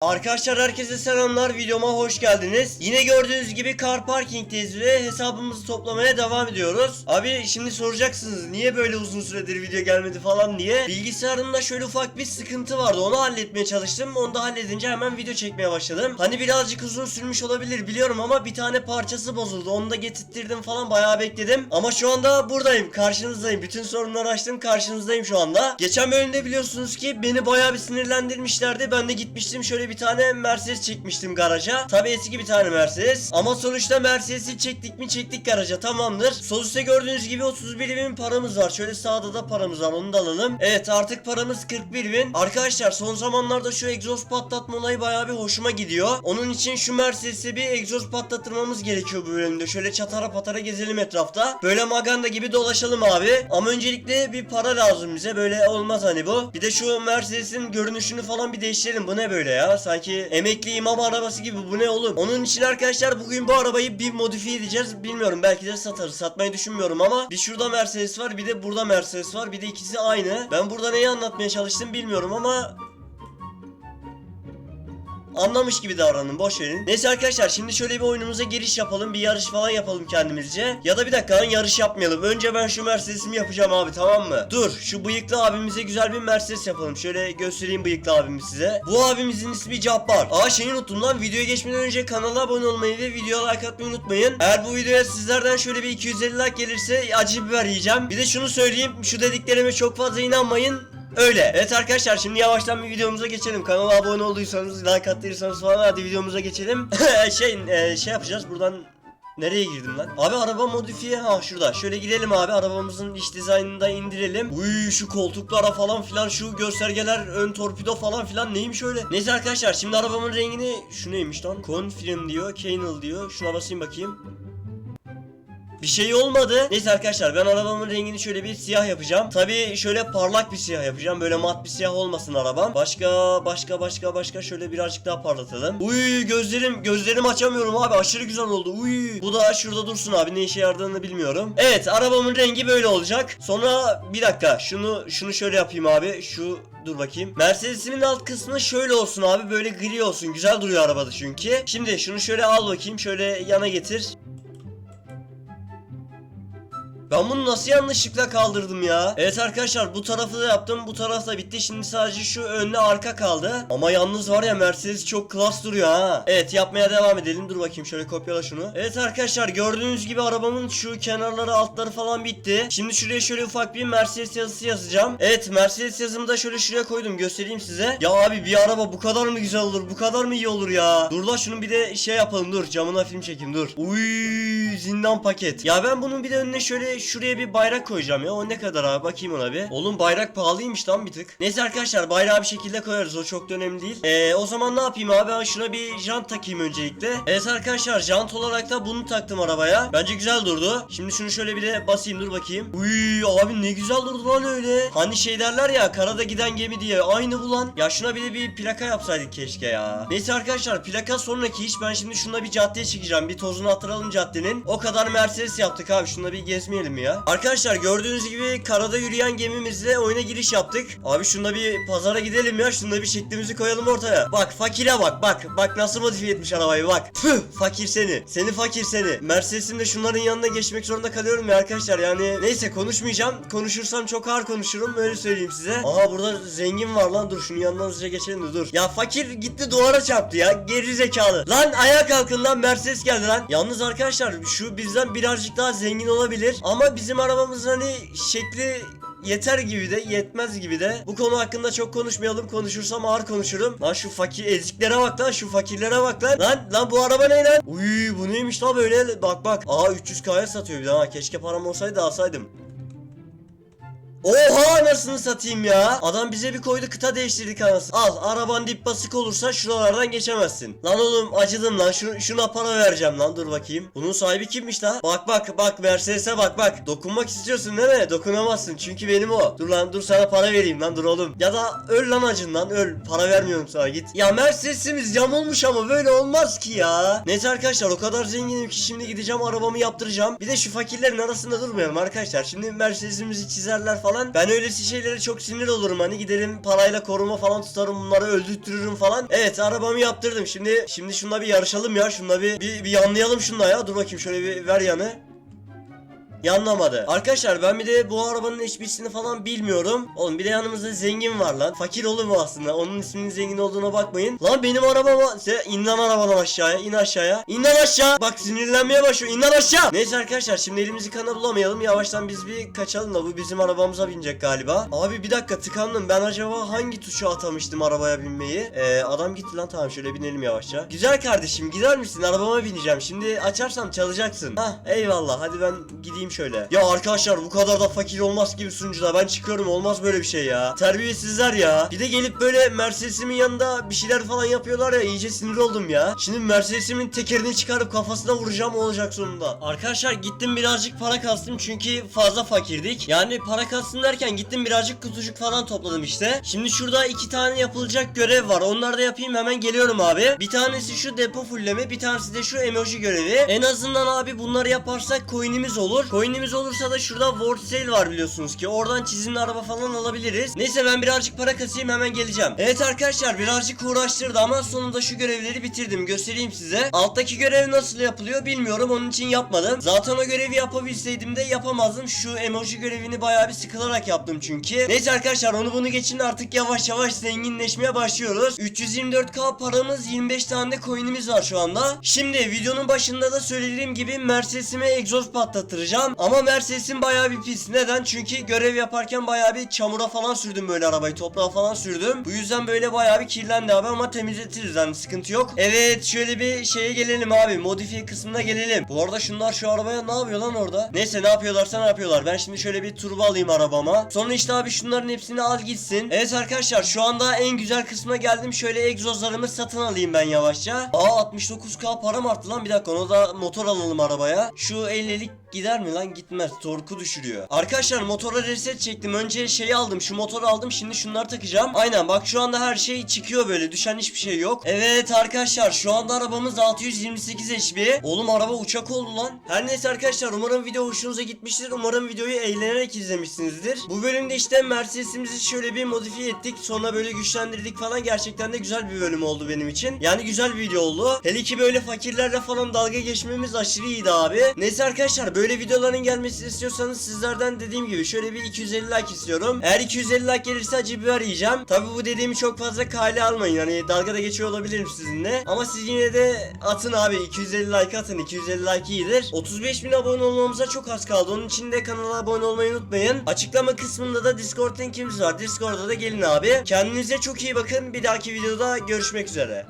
Arkadaşlar herkese selamlar videoma hoş geldiniz. Yine gördüğünüz gibi car parkingteyiz ve hesabımızı toplamaya devam ediyoruz. Abi şimdi soracaksınız niye böyle uzun süredir video gelmedi falan diye. Bilgisayarımda şöyle ufak bir sıkıntı vardı onu halletmeye çalıştım. Onu da halledince hemen video çekmeye başladım. Hani birazcık uzun sürmüş olabilir biliyorum ama bir tane parçası bozuldu. Onu da getirttirdim falan bayağı bekledim. Ama şu anda buradayım karşınızdayım. Bütün sorunları açtım karşınızdayım şu anda. Geçen bölümde biliyorsunuz ki beni bayağı bir sinirlendirmişlerdi. Ben de gitmiştim şöyle bir tane Mercedes çekmiştim garaja. Tabii eski bir tane Mercedes. Ama sonuçta Mercedes'i çektik mi çektik garaja tamamdır. Sol üstte gördüğünüz gibi 31 bin paramız var. Şöyle sağda da paramız var onu da alalım. Evet artık paramız 41 bin. Arkadaşlar son zamanlarda şu egzoz patlatma olayı bayağı bir hoşuma gidiyor. Onun için şu Mercedes'e bir egzoz patlatırmamız gerekiyor bu bölümde. Şöyle çatara patara gezelim etrafta. Böyle maganda gibi dolaşalım abi. Ama öncelikle bir para lazım bize. Böyle olmaz hani bu. Bir de şu Mercedes'in görünüşünü falan bir değiştirelim. Bu ne böyle ya? Sanki emekli imam arabası gibi. Bu ne oğlum? Onun için arkadaşlar bugün bu arabayı bir modifiye edeceğiz. Bilmiyorum belki de satarız. Satmayı düşünmüyorum ama bir şurada Mercedes var bir de burada Mercedes var. Bir de ikisi aynı. Ben burada neyi anlatmaya çalıştım bilmiyorum ama anlamış gibi davranın boş verin. Neyse arkadaşlar şimdi şöyle bir oyunumuza giriş yapalım bir yarış falan yapalım kendimizce. Ya da bir dakika lan yarış yapmayalım. Önce ben şu Mercedes'imi yapacağım abi tamam mı? Dur şu bıyıklı abimize güzel bir Mercedes yapalım. Şöyle göstereyim bıyıklı abimi size. Bu abimizin ismi Cabbar. Aa şeyi unuttum lan videoya geçmeden önce kanala abone olmayı ve videoya like atmayı unutmayın. Eğer bu videoya sizlerden şöyle bir 250 like gelirse acı biber yiyeceğim. Bir de şunu söyleyeyim şu dediklerime çok fazla inanmayın. Öyle. Evet arkadaşlar şimdi yavaştan bir videomuza geçelim. Kanala abone olduysanız, like attıysanız falan hadi videomuza geçelim. şey e, şey yapacağız buradan Nereye girdim lan? Abi araba modifiye ha şurada. Şöyle gidelim abi arabamızın iç dizaynını da indirelim. Uy şu koltuklara falan filan şu göstergeler ön torpido falan filan neymiş öyle? Neyse arkadaşlar şimdi arabamın rengini şu neymiş lan? Confirm diyor, Canal diyor. Şuna basayım bakayım. Bir şey olmadı. Neyse arkadaşlar ben arabamın rengini şöyle bir siyah yapacağım. Tabii şöyle parlak bir siyah yapacağım. Böyle mat bir siyah olmasın arabam. Başka başka başka başka şöyle birazcık daha parlatalım. Uy gözlerim gözlerim açamıyorum abi. Aşırı güzel oldu. Uy. Bu da şurada dursun abi. Ne işe yaradığını bilmiyorum. Evet arabamın rengi böyle olacak. Sonra bir dakika şunu şunu şöyle yapayım abi. Şu Dur bakayım. Mercedes'imin alt kısmı şöyle olsun abi. Böyle gri olsun. Güzel duruyor arabada çünkü. Şimdi şunu şöyle al bakayım. Şöyle yana getir. Ben bunu nasıl yanlışlıkla kaldırdım ya? Evet arkadaşlar bu tarafı da yaptım. Bu taraf da bitti. Şimdi sadece şu önlü arka kaldı. Ama yalnız var ya Mercedes çok klas duruyor ha. Evet yapmaya devam edelim. Dur bakayım şöyle kopyala şunu. Evet arkadaşlar gördüğünüz gibi arabamın şu kenarları altları falan bitti. Şimdi şuraya şöyle ufak bir Mercedes yazısı yazacağım. Evet Mercedes yazımı da şöyle şuraya koydum. Göstereyim size. Ya abi bir araba bu kadar mı güzel olur? Bu kadar mı iyi olur ya? Dur la şunun bir de şey yapalım dur. Camına film çekeyim dur. Uy zindan paket. Ya ben bunun bir de önüne şöyle şuraya bir bayrak koyacağım ya. O ne kadar abi bakayım ona bir. Oğlum bayrak pahalıymış lan bir tık. Neyse arkadaşlar bayrağı bir şekilde koyarız. O çok da önemli değil. Ee, o zaman ne yapayım abi? Ben şuna bir jant takayım öncelikle. Evet arkadaşlar jant olarak da bunu taktım arabaya. Bence güzel durdu. Şimdi şunu şöyle bir de basayım dur bakayım. Uy abi ne güzel durdu lan öyle. Hani şey derler ya karada giden gemi diye. Aynı bu lan. Ya şuna bir de bir plaka yapsaydık keşke ya. Neyse arkadaşlar plaka sonraki iş. Ben şimdi şuna bir caddeye çıkacağım. Bir tozunu attıralım caddenin. O kadar Mercedes yaptık abi. Şuna bir gezmeyelim mi ya? Arkadaşlar gördüğünüz gibi karada yürüyen gemimizle oyuna giriş yaptık. Abi şunda bir pazara gidelim ya. Şunda bir şeklimizi koyalım ortaya. Bak fakire bak bak. Bak nasıl modifiye etmiş arabayı bak. Tüh fakir seni. Seni fakir seni. Mercedes'in de şunların yanına geçmek zorunda kalıyorum ya arkadaşlar. Yani neyse konuşmayacağım. Konuşursam çok ağır konuşurum. Öyle söyleyeyim size. Aha burada zengin var lan. Dur şunu yanından hızlıca geçelim de dur. Ya fakir gitti duvara çarptı ya. Geri zekalı. Lan ayağa kalkın lan Mercedes geldi lan. Yalnız arkadaşlar şu bizden birazcık daha zengin olabilir. Ama bizim arabamızın hani şekli yeter gibi de yetmez gibi de. Bu konu hakkında çok konuşmayalım. Konuşursam ağır konuşurum. Lan şu fakir eziklere bak lan şu fakirlere bak lan. Lan lan bu araba ne lan? Uy bu neymiş lan böyle? Bak bak. Aa 300k'ya satıyor bir de ha. Keşke param olsaydı alsaydım. Oha anasını satayım ya. Adam bize bir koydu kıta değiştirdik anasını. Al araban dip basık olursa şuralardan geçemezsin. Lan oğlum acıdım lan. Şunu, şuna para vereceğim lan dur bakayım. Bunun sahibi kimmiş lan? Bak bak bak Mercedes'e bak bak. Dokunmak istiyorsun değil mi? Dokunamazsın çünkü benim o. Dur lan dur sana para vereyim lan dur oğlum. Ya da öl lan acın lan öl. Para vermiyorum sana git. Ya Mercedes'imiz cam olmuş ama böyle olmaz ki ya. Neyse arkadaşlar o kadar zenginim ki şimdi gideceğim arabamı yaptıracağım. Bir de şu fakirlerin arasında durmayalım arkadaşlar. Şimdi Mercedes'imizi çizerler falan falan. Ben öylesi şeylere çok sinir olurum hani giderim parayla koruma falan tutarım bunları öldürtürürüm falan. Evet arabamı yaptırdım. Şimdi şimdi şunla bir yarışalım ya. Şunla bir bir, bir yanlayalım şunla ya. Dur bakayım şöyle bir ver yanı. Yanlamadı. Arkadaşlar ben bir de bu arabanın HP'sini falan bilmiyorum. Oğlum bir de yanımızda zengin var lan. Fakir olur mu aslında? Onun isminin zengin olduğuna bakmayın. Lan benim arabama... İn lan arabadan aşağıya. in aşağıya. İn lan aşağı. Bak sinirlenmeye başlıyor. İn lan aşağı. Neyse arkadaşlar şimdi elimizi kana bulamayalım. Yavaştan biz bir kaçalım da bu bizim arabamıza binecek galiba. Abi bir dakika tıkandım. Ben acaba hangi tuşa atamıştım arabaya binmeyi? Ee, adam gitti lan tamam şöyle binelim yavaşça. Güzel kardeşim gider misin? Arabama bineceğim. Şimdi açarsam çalacaksın. Hah eyvallah. Hadi ben gideyim şöyle. Ya arkadaşlar bu kadar da fakir olmaz gibi sunucuda. Ben çıkıyorum olmaz böyle bir şey ya. Terbiyesizler ya. Bir de gelip böyle Mercedes'imin yanında bir şeyler falan yapıyorlar ya. iyice sinir oldum ya. Şimdi Mercedes'imin tekerini çıkarıp kafasına vuracağım olacak sonunda. Arkadaşlar gittim birazcık para kastım çünkü fazla fakirdik. Yani para kastım derken gittim birazcık kutucuk falan topladım işte. Şimdi şurada iki tane yapılacak görev var. Onları da yapayım hemen geliyorum abi. Bir tanesi şu depo fulleme, bir tanesi de şu emoji görevi. En azından abi bunları yaparsak coin'imiz olur. Coin'imiz olursa da şurada World Sale var biliyorsunuz ki. Oradan çizimli araba falan alabiliriz. Neyse ben birazcık para kasayım hemen geleceğim. Evet arkadaşlar birazcık uğraştırdı ama sonunda şu görevleri bitirdim. Göstereyim size. Alttaki görev nasıl yapılıyor bilmiyorum. Onun için yapmadım. Zaten o görevi yapabilseydim de yapamazdım. Şu emoji görevini bayağı bir sıkılarak yaptım çünkü. Neyse arkadaşlar onu bunu geçin artık yavaş yavaş zenginleşmeye başlıyoruz. 324k paramız 25 tane de coin'imiz var şu anda. Şimdi videonun başında da söylediğim gibi Mercedes'ime egzoz patlatıracağım. Ama Mercedes'im bayağı bir pis. Neden? Çünkü görev yaparken bayağı bir çamura falan sürdüm böyle arabayı. Toprağa falan sürdüm. Bu yüzden böyle bayağı bir kirlendi abi ama temizletiriz hani sıkıntı yok. Evet şöyle bir şeye gelelim abi. Modifiye kısmına gelelim. Bu arada şunlar şu arabaya ne yapıyor lan orada? Neyse ne yapıyorlarsa ne yapıyorlar. Ben şimdi şöyle bir turbo alayım arabama. Sonra işte abi şunların hepsini al gitsin. Evet arkadaşlar şu anda en güzel kısma geldim. Şöyle egzozlarımı satın alayım ben yavaşça. Aa 69k param arttı lan bir dakika onu da motor alalım arabaya. Şu 50'lik gider mi lan gitmez torku düşürüyor. Arkadaşlar motora reset çektim. Önce şeyi aldım şu motoru aldım şimdi şunları takacağım. Aynen bak şu anda her şey çıkıyor böyle düşen hiçbir şey yok. Evet arkadaşlar şu anda arabamız 628 HP. Oğlum araba uçak oldu lan. Her neyse arkadaşlar umarım video hoşunuza gitmiştir. Umarım videoyu eğlenerek izlemişsinizdir. Bu bölümde işte Mercedes'imizi şöyle bir modifiye ettik. Sonra böyle güçlendirdik falan. Gerçekten de güzel bir bölüm oldu benim için. Yani güzel bir video oldu. Hele ki böyle fakirlerle falan dalga geçmemiz aşırı iyiydi abi. Neyse arkadaşlar böyle videoların gelmesini istiyorsanız sizlerden dediğim gibi şöyle bir 250 like istiyorum. Eğer 250 like gelirse acı biber yiyeceğim. Tabi bu dediğimi çok fazla kale almayın. Hani dalga da geçiyor olabilirim sizinle. Ama siz yine de atın abi 250 like atın. 250 like iyidir. 35 bin abone olmamıza çok az kaldı. Onun için de kanala abone olmayı unutmayın. Açıklama kısmında da Discord linkimiz var. Discord'a da gelin abi. Kendinize çok iyi bakın. Bir dahaki videoda görüşmek üzere.